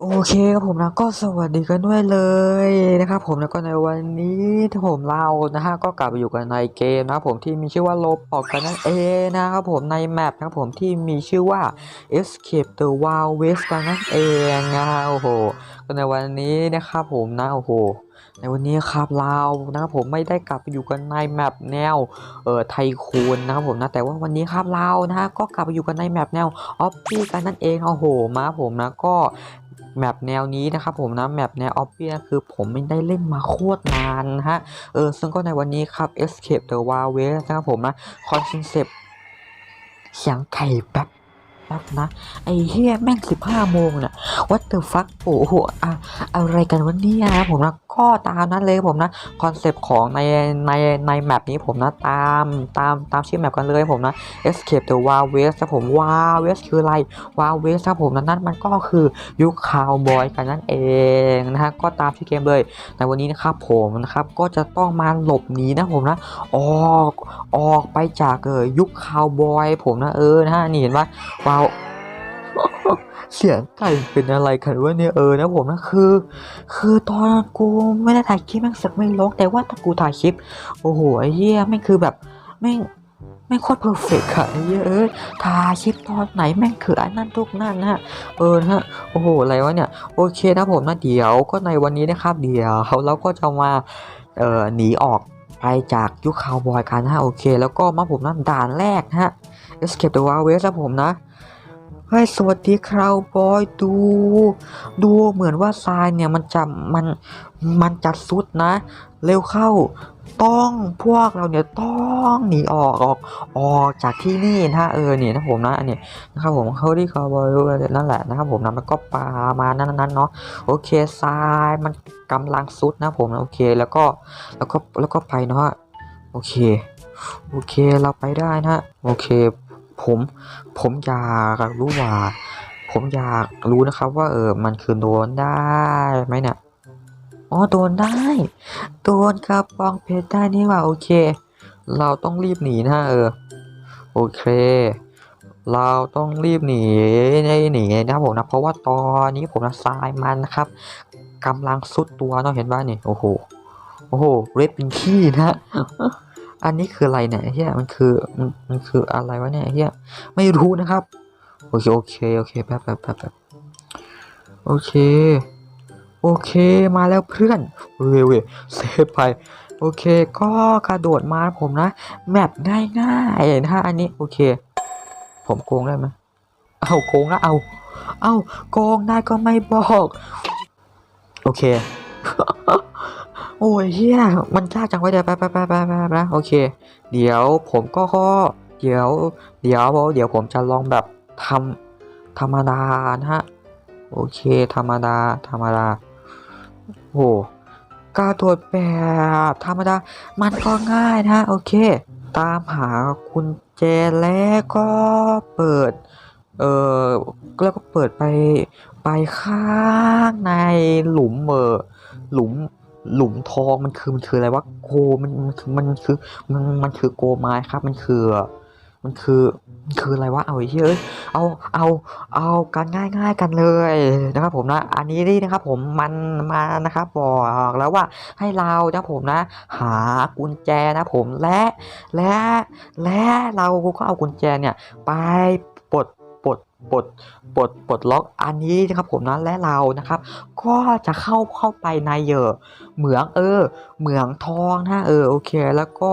โอเคครับผมนะก็สวัสดีกันด้วยเลยนะครับผมแล้วก็ในวันนี้ที่ผมเรานะฮะก็กลับไปอยู่กันในเกมนะครับผมที่มีชื่อว่าโลบอกกันนั่นเองนะครับผมในแมปนะครับผมที่มีชื่อว่า Escape the Wild West กันนั่นเองนะโอ้โหก็ในวันนี้นะครับผมนะโอ้โห ในวันนี้ครับเรานะครับผมไม่ได้กลับไปอยู่กันในแมปแนวเอ่อไทคูนนะครับผมนะแต่ว่าวันนี้ครับเรานะก็กลับไปอยู่กันในแมปแนวออฟฟี่กันนั่นเองโอ้โหมาผมนะก็แมปแนวนี้นะครับผมนะแมปแนวออฟฟี่คือผมไม่ได้เล่นมาโคตรนานนะฮะเออซึ่งก็ในวันนี้ครับ Escape the Wild West นะครับผมนะคอนเซปต์เสียงไก่แป๊บแป๊บนะ ไอ้เฮียแม่งสิบห้าโมงน่ะ what the fuck โอ้โหอะอะไรกันวันนี้นะผมนะ ก็ตามนั้นเลยผมนะคอนเซปต์ของในในในแมปนี้ผมนะตามตามตามชื่อแมปกันเลยผมนะ Escape the Wild West ครับผม Wild West คืออะไร Wild West ครับผมนั้นนั่นมันก็คือยุคคาวบอยกันนั่นเองนะฮะก็ตามชื่อเกมเลยในวันนี้นะครับผมนะครับก็จะต้องมาหลบหนีนะผมนะออกออกไปจากเออยุคคาวบอยผมนะเออนะฮะนี่เห็นว่าว้าว เสียงไก่เป็นอะไรกันวะเนี่ยเออนะผมนะคือ คือตอนกูไม่ได้ถ่ายคลิปแม่งสักไม่ร้องแต่ว่าถ้ากูถ่ายคลิป โอ้โหไอ้เหี้ยแม่งคือแบบแม่งแม่งโคตรเพอร์เฟกต์อะไอ้เหี้ยเอ้ถ่ายคลิปตอนไหนแม่งคืออันนั้นทุกนั่นนะฮะเออนะฮะโอ้โหอะไรวะเนี่ยโอเคนะผมนะเดี๋ยวก็ในวันนี้นะครับเดี๋ยวเราก็จะมาเอ่อหนีออกไปจากยุคคาวบอยกันนะฮะโอเค แล้วก็มาผมนะด่านแรกนะฮะ Escape the Wild West ครับผมนะ ฮ้ยสวัสดีคราวบอยดู ดูเหมือนว่าทรายเนี่ยมันจะมันมันจะสุดนะ เร็วเข้า ต้องพวกเราเนี่ยต้องหนีออกออกออกจากที่นี่นะฮะเออเนี่ยนะผมนะอันนี้นะครับผมเขาที่คาวบอยนั่นแหละนะครับผมนะมันก็ปามานั้นนั้นเนาะโอเคทรายมันกำลังสุดนะผมนะโอเคแล้วก็แล้วก็แล้วก็ไปเนาะโอเค โอเคเราไปได้นะโอเค ผม ผมอยากรู้ว่า ผมอยากรู้นะครับ ว่าเออมันคือโดนได้ไหมเนี่ยอ๋อโดนได้ โดนกระบองเพชรได้นี่หว่าโอเค เราต้องรีบหนีนะเออ โอเค เราต้องรีบหนีในหนีนะผมนะเพราะว่าตอนนี้ผมนะทรายมันนะครับกำลังสุดตัวเนาะเห็นป่ะนี่โอ้โหโอ้โหเรดเป็นขี้นะ อันนี้คืออะไรเนี่ยเฮียมันคือมันมันคืออะไรวะเนี่ยเฮียไม่รู้นะครับ โอเคโอเคโอเคแป๊บแป๊บแป๊บแป๊บโอเค โอเคมาแล้วเพื่อนเว้ยเว้ยเซฟไปโอเค ก็กระโดดมาผมนะแมปง่ายๆนะฮะอันนี้โอเค ผมโกงได้ไหมเอาโกงแล้วเอา เอาโกงได้ก็ไม่บอก โอเค อ้ยเฮียมันยากจังวะเดี๋ยวไปไปไปไปไปโอเค เดี๋ยวผมก็ก็เดี๋ยว เดี๋ยวเดี๋ยวผมจะลองแบบทำธรรมดานะฮะ โอเค ธรรมดา ธรรมดา โอ้กระโดดแบบธรรมดา มันก็ง่ายนะฮะ โอเค ตามหากุญแจแล้วก็เปิด เออแล้วก็เปิดไปไปข้างในหลุมเออหลุม หลุมทองมันคือมันคืออะไรวะโกมันมันคือมันคือมันมันคือโกไม้ครับ มันคือ มันคือคืออะไรวะเอาไอ้เหี้ยเอ้ยเอาเอาเอากันง่ายๆกันเลยนะครับ ผมนะ อันนี้นี่นะครับ ผมมันมานะครับบอกแล้วว่าให้เรานะผมนะ หากุญแจนะผมและและและเราก็เอากุญแจเนี่ยไป ปลดปลดปลดล็อกอันนี้นะครับผมนะและเรานะครับ ก็จะเข้าเข้าไปในเยอเหมืองเออ เหมืองทองนะเออโอเค แล้วก็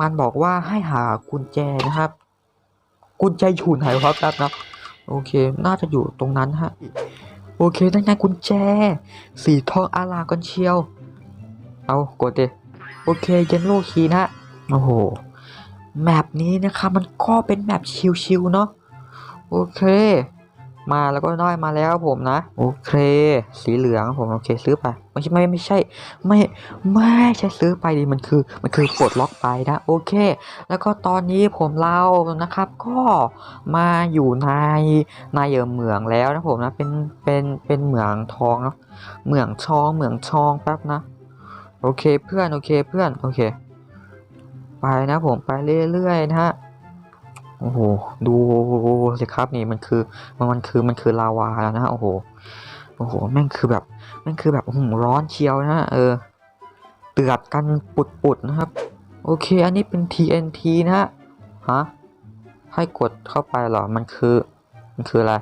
มันบอกว่าให้หากุญแจนะครับ กุญแจอยู่ไหนวะแป๊บนะโอเค น่าจะอยู่ตรงนั้นฮะโอเคนั่นไงกุญแจ สีทองอาลากันเชียว เอากดเดโอเคเยนโลคีนะโอ้โหแมปนี้นะครับมันก็เป็นแมปชิวๆเนาะ โอเค มาแล้วก็ได้มาแล้วผมนะ โอเค สีเหลืองผมโอเคซื้อไปไม่ใช่ไม่ไม่ใช่ ไม่ไม่ใช่ซื้อไปดิมันคือมันคือปลดล็อกไปนะโอเค แล้วก็ตอนนี้ผมเล่านะครับ ก็มาอยู่ในในเอ่อเหมืองแล้วนะผมนะเป็นเป็นเป็นเหมืองทองเนาะเหมืองทองเหมืองทองแป๊บนะโอเคเพื่อนโอเคเพื่อนโอเค ไปนะผมไปเรื่อยๆนะฮะ โอ้โห ดูสิครับนี่มันคือมันมันคือมันคือลาวาแล้วนะฮะโอ้โหโอ้โหแม่งคือแบบแม่งคือแบบอื้อหือร้อนเชียวนะเออเตือดกันปุดๆนะครับ โอเค อันนี้เป็น TNT นะฮะฮะให้กดเข้าไปเหรอมันคือมันคืออะไร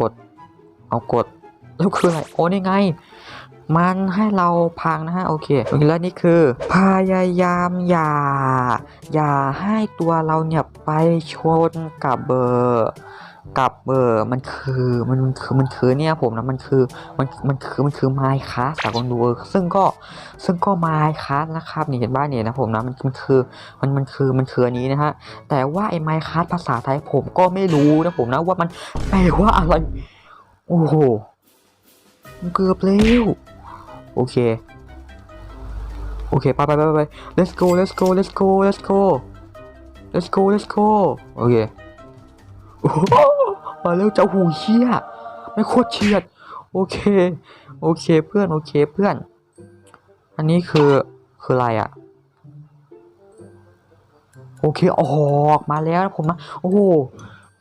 กดเอากดแล้วคืออะไรโอ้นี่ไง มันให้เราพังนะฮะโอเคโอเคแล้วนี่คือ พยายามอย่า อย่าให้ตัวเราเนี่ยไปชนกับเบอร์กับเบอร์มันคือมันมันคือมันคือเนี่ยผมนะมันคือมันมันคือมันคือไมค์คาสากลดูซึ่งก็ซึ่งก็ไมค์คาสนะครับนี่เห็นบ้านเนี่ยนะผมนะมันมันคือมันมันคือมันคืออันนี้นะฮะแต่ว่าไอ้ไมค์คาสภาษาไทยผมก็ไม่รู้นะผมนะว่ามันแปลว่าอะไร โอ้โหเกือบแล้ว โอเค โอเคไปไปไปไป let's go let's go let's go let's go let's go let's go โอเคมาเร็วเจ้าหูเชี่ยไม่โคตรเฉียด โอเค โอเคเพื่อน โอเคเพื่อน อันนี้คือ คืออะไรอะโอเค ออกมาแล้วผมนะ โอ้โห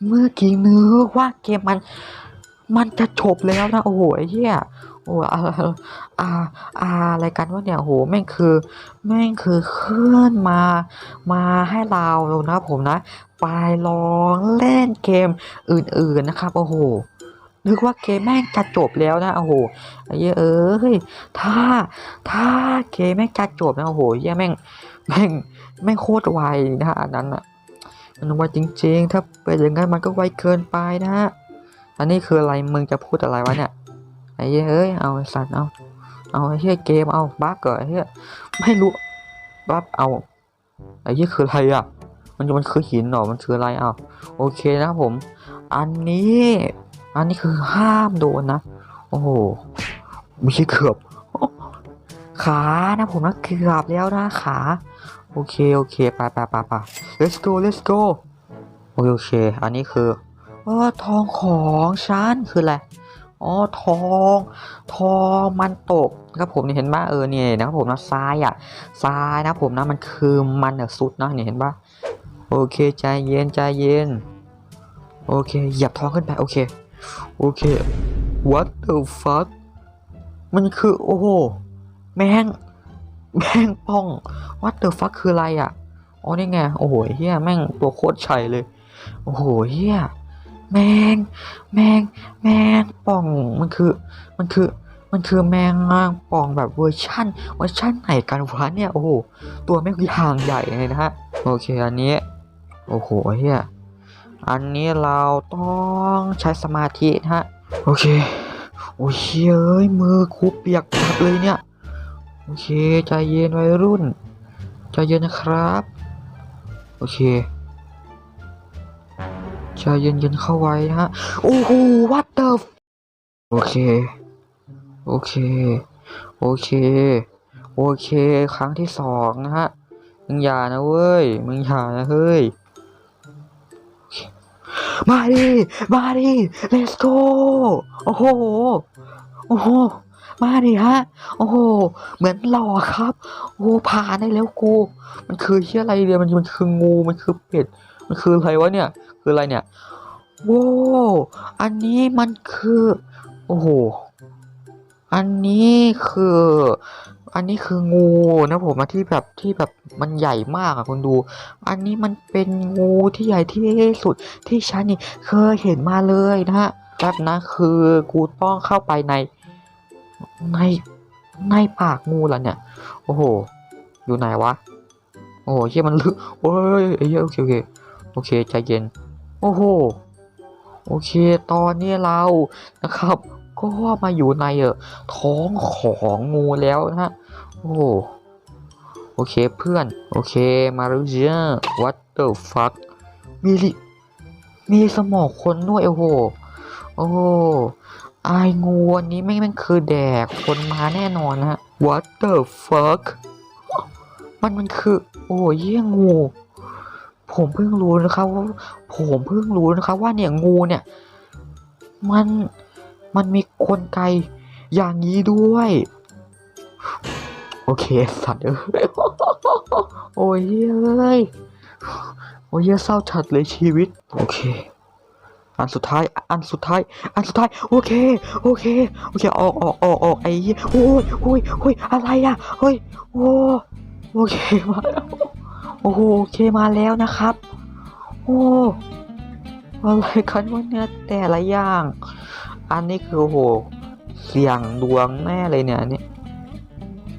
เมื่อกี้นึกว่าเกมมัน มันจะจบแล้วนะ โอ้โหไอ้เหี้ย โอ้อาอาอาอะไรกันวะเนี่ยโหแม่งคือแม่งคือเคลื่อนมา มาให้เรานะผมนะ ไปลองเล่นเกมอื่นๆนะครับโอ้โหนึกว่าเกมแม่งจะจบแล้วนะโอ้โหเหี้ยเอ้ยถ้าถ้าเกมแม่งจะจบนะโอ้โหเหี้ยแม่งแม่งแม่งโคตรไวนะอันนั้นอะมันไวจริง ๆ ถ้าเป็นอย่างนั้นมันก็ไวเกินไปนะฮะอันนี้คืออะไรมึงจะพูดอะไรวะเนี่ย ไอ้เหี้ยเอ้ย เอาไอ้สัตว์เอา เอาไอ้เหี้ยเกมเอาบั๊กเหรอไอ้เหี้ยไม่รู้บั๊กเอาไอ้เหี้ยคืออะไรอะ มันมันคือหินหรอ มันคืออะไรเอาโอเคนะผม อันนี้ อันนี้คือห้ามโดนนะ โอ้โหไม่ใช่เกือบ ขานะผมนะเกือบแล้วนะขา โอเคโอเคไปไปไปไป let's go let's go โอเคโอเคอันนี้คือเออทองของฉันคืออะไร อ๋อทองทองมันตกนะครับผมนี่เห็นปะเออเนี่ยนะครับผมนะทรายอะทรายนะผมนะมันคือมันเนี่ยสุดนะเนี่ยเห็นปะโอเคใจเย็นใจเย็นโอเคหยียบทองขึ้นไปโอเคโอเค what the fuck มันคือโอ้โหแมงแมงป่อง what the fuck คืออะไรอะอ๋อนี่ไงโอ้โหเฮียแม่งตัวโคตรชัยเลย โอ้โหเฮีย แมง แมง แมงป่อง มันคือ มันคือ มันคือแมงงางป่องแบบเวอร์ชั่น เวอร์ชั่นไหนกันวะเนี่ย โอ้โห ตัวแม่งอย่างใหญ่เลยนะฮะ โอเค อันนี้ โอ้โหเฮียอันนี้เราต้องใช้สมาธินะฮะ โอเค โอ้ยเฮ้ย มือคูเปียกหมดเลยเนี่ย โอเค ใจเย็นวัยรุ่น ใจเย็นนะครับ โอเค ใจเย็นๆเข้าไว้นะฮะ โอ้โห what the f- โอเค โอเค โอเค โอเค ครั้งที่สองนะฮะ มึงอย่านะเว้ย มึงอย่านะเฮ้ย มาดิ มาดิ let's go โอ้โห โอ้โห มาดิฮะ โอ้โห เหมือนหล่อครับ โอ้ผ่านได้แล้วกู มันคือเชี่ยอะไรเดียมันมันคืองู มันคือเป็ด มันคืออะไรวะเนี่ย คืออะไรเนี่ยว้วอันนี้มันคือ โอ้โห อันนี้คือ อันนี้คืองูนะผมที่แบบที่แบบมันใหญ่มากอะคุณดู อันนี้มันเป็นงูที่ใหญ่ที่สุดที่ฉันนี่เคยเห็นมาเลยนะฮะแป๊บนะคือกูต้องเข้าไปใน ในในปากงูแล้วเนี่ย โอ้โห อยู่ไหนวะ โอ้โหเชี่ยมันลึกโอ้ยเอ้ยโอเคโอเค โอเคใจเย็น โอ้โห โอเค ตอนนี้เรานะครับ ก็มาอยู่ในเออท้องของงูแล้วนะฮะโอ้โอเคเพื่อน โอเคมารู้เจอ what the fuck มีลิมีสมองคนด้วยโอ้โห โอ้ไองูอันนี้ไม่งแม่งคือแดกคนมาแน่นอนนะฮะ what the fuck มันมันคือ โอ้ยเยี่ยงู ผมเพิ่งรู้นะครับว่าผมเพิ่งรู้นะครับว่าเนี่ยงูเนี่ย มันมันมีกลไกอย่างนี้ด้วย โอเคสัตว์เอ้ยโอ้ยเอ้ยโอ้ยเศร้าชัดเลยชีวิต โอเค อันสุดท้าย อันสุดท้าย อันสุดท้าย โอเค โอเค โอเค ออกออกออกออกไอ้โอ้ยโอ้ยโอ้ยอะไรอะเฮ้ย โอ้ โอเคมาแล้ว โอ้โหเคมาแล้วนะครับ โอ้อะไรกันวะเนี่ยแต่ละอย่าง อันนี้คือโอ้โหเสียงดวงแน่เลยเนี่ยนี่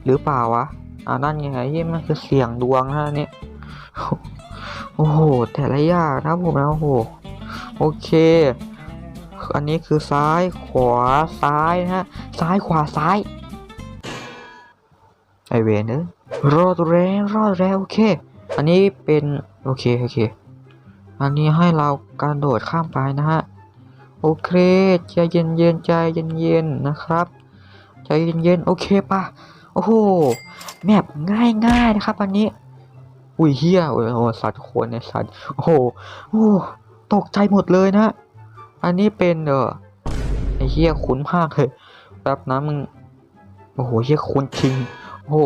หรือเปล่าวะอ่านั่นไงที่มันคือเสียงดวงนะอันนี่โอ้โห แต่ละอย่างนะผมนะโอ้โห โอเค อันนี้คือซ้ายขวาซ้ายนะฮะ ซ้ายขวาซ้าย ไอเวนเนอรอดแล้วรอดแล้วโอเค อันนี้เป็นโอเคโอเค อันนี้ให้เราการโดดข้ามไปนะฮะ โอเคใจเย็นเย็นใจเย็นเย็นนะครับ ใจเย็นเย็นโอเคปะโอ้โหแมปง่ายง่ายนะครับ อันนี้ อุ้ยเฮียโอ้โอ้สัตว์โคนเนี่ยสัตว์โอ้โหโอ้ตกใจหมดเลยนะ อันนี้เป็นเออไอเฮียคุ้นมากเลยแป๊บนะมึงโอ้โหเฮียคุ้นจริงโอ้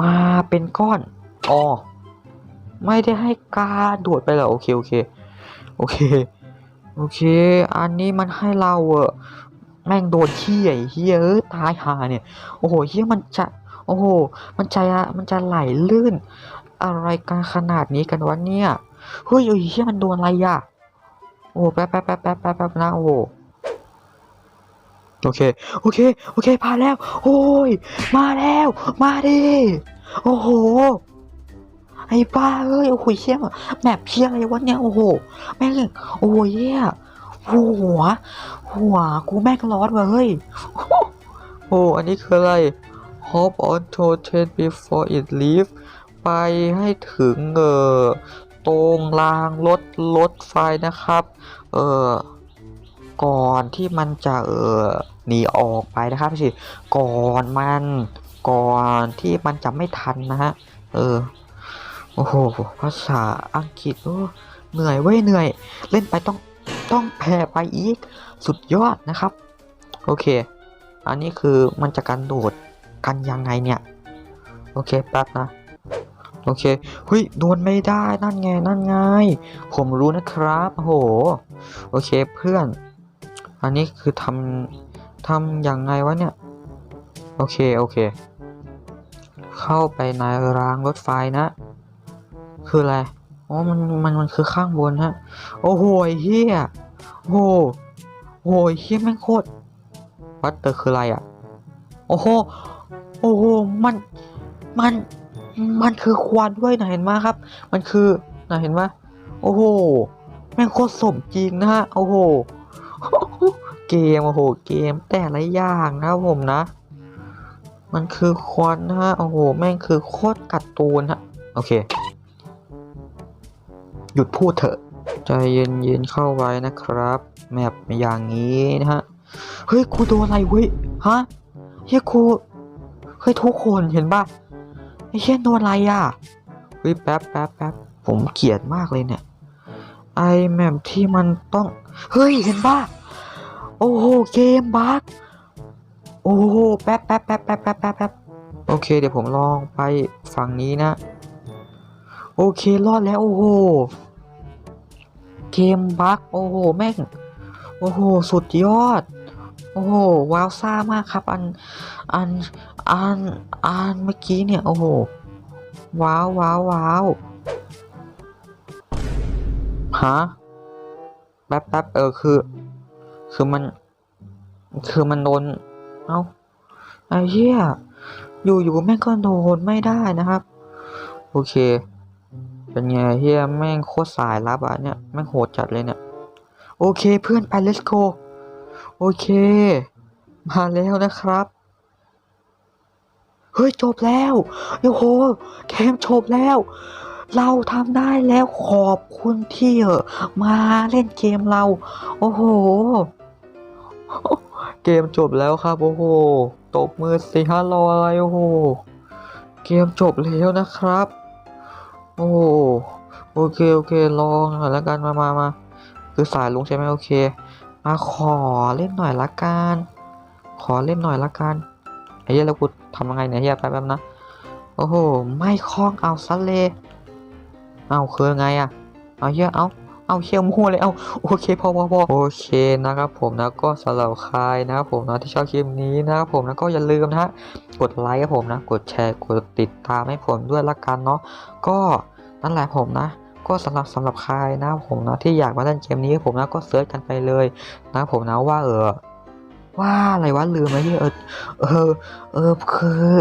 มาเป็นก้อนอ๋อ ไม่ได้ให้การโดดไปเหรอโอเคโอเคโอเคโอเค อันนี้มันให้เราเออแม่งโดนขี้ไอ้เฮียเอ้ยตายหาเนี่ยโอ้โหเฮียมันจะโอ้โหมันจะมันจะไหลลื่น อะไรกันขนาดนี้กันวะเนี่ยเฮ้ยเอ้ยเฮียมันโดนอะไรอะโอ้แป๊บแป๊บแป๊บแป๊บแป๊บแป๊บนะโอ้โหโอเค โอเค โอเคผ่านแล้ว โอ้ย มาแล้ว มาดิ โอ้โห ไอ้บ้าเอ้ยโอ้โหเชี่ยแมปเพี้ยอะไรวะเนี่ยโอ้โหแม่งโอ้ยเหี้ยหัว หัวกูแม่งร้อนว่ะเฮ้ยโอ้อันนี้คืออะไร Hop on to train before it leave ไปให้ถึงเอ่อตรงรางรถรถไฟนะครับ เออก่อนที่มันจะเออหนีออกไปนะครับสิก่อนมันก่อนที่มันจะไม่ทันนะฮะเออ โอ้โห ภาษาอังกฤษโอ้เหนื่อยเว้ยเหนื่อย เล่นไปต้องต้องแพ้ไปอีก สุดยอดนะครับ โอเค อันนี้คือมันจะกันโดดกันยังไงเนี่ย โอเคแป๊บนะ โอเคเฮ้ยโดนไม่ได้นั่นไงนั่นไง ผมรู้นะครับโอ้โหโอเคเพื่อน อันนี้คือทำทำยังไงวะเนี่ย โอเคโอเค เข้าไปในรางรถไฟนะ คืออะไร อ๋อ มัน มัน มันคือข้างบนฮะ โอ้โหเฮียโอ้โหโอ้โหไอ้เฮียแม่งโคตร วัดเตอร์คืออะไรอะ โอ้โห โอ้โห มัน มัน มันคือควันด้วยนะเห็นไหมครับ มันคือนะเห็นไหมโอ้โห แม่งโคตรสมจริงนะฮะ โอ้โห เกม โอ้โห เกมแต่ละอย่างนะผมนะ มันคือควันนะฮะ โอ้โห แม่งคือโคตรการ์ตูนฮะ โอเค หยุดพูดเถอะ ใจเย็นๆเข้าไว้นะครับ แมปอย่างนี้นะฮะ เฮ้ยครูโดนอะไรเว้ย ฮะเฮ้ยครู เฮ้ยทุกคนเห็นป่ะไอ้เช่นโดนอะไรอะ เฮ้ยแป๊บแป๊บแป๊บผมเกลียดมากเลยเนี่ย ไอแมปที่มันต้อง เฮ้ยเห็นป่ะ โอ้โหเกมบั๊กโอ้โหแป๊บแป๊บแป๊บแป๊บแป๊บแป๊บแป๊บโอเค เดี๋ยวผมลองไปฝั่งนี้นะ โอเค รอดแล้ว โอ้โห เกมบั๊กโอ้โห แม่ง โอ้โห สุดยอด โอ้โห ว้าวซ่ามากครับ อัน อัน อัน อัน เมื่อกี้เนี่ย โอ้โห ว้าวว้าวว้าวฮะแป๊บแป๊บเออ คือ คือมัน คือมันโดน เอ้า ไอ้เหี้ย อยู่อยู่แม่งก็โดนไม่ได้นะครับ โอเค เป็นไงเฮียแม่งโคตรสายลับอะเนี่ยแม่งโหดจัดเลยเนี่ย โอเคเพื่อนไป let's go โอเค มาแล้วนะครับ เฮ้ย จบแล้วโอ้โหเกมจบแล้ว เราทำได้แล้วขอบคุณที่เออมาเล่นเกมเรา โอ้โห เกมจบแล้วครับโอ้โหตบมือสิฮะรออะไรโอ้โห เกมจบแล้วนะครับ โอ้โอเคโอเคลองหน่อยละกันมามามาคือสายลุงใช่ไหมโอเค มาขอเล่นหน่อยละกันขอเล่นหน่อยละกันไอ้เหี้ยแล้วกูทำยังไงเนี่ยเฮียแป๊บๆนะโอ้โหไม่คล้องเอาซะเลยเอาคือไงอะเอาเฮียเอา เอาเคียวมั่วเลยเอาโอเคพอพอพอโอเคนะครับผมนะก็สำหรับใครนะครับผมนะที่ชอบคลิปนี้นะครับผมนะก็อย่าลืมนะฮะกดไลค์ครับผมนะ กดแชร์กดติดตามให้ผมด้วยละกันเนาะก็นั่นแหละผมนะก็สำหรับสำหรับใครนะผมนะที่อยากมาเล่นเกมนี้ผมนะก็เซิร์ชกันไปเลยนะผมนะว่าเออ ว่าอะไรวะลืมไหมที่เออเออเออคือ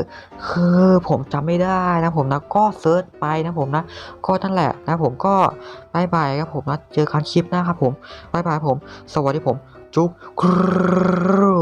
คือผมจำไม่ได้นะผมนะก็เซิร์ชไปนะผมนะก็นั่นแหละนะผมก็บายบายครับผมนะเจอกันคลิปหน้าครับผมบายบายผม สวัสดีผม จุ๊บครู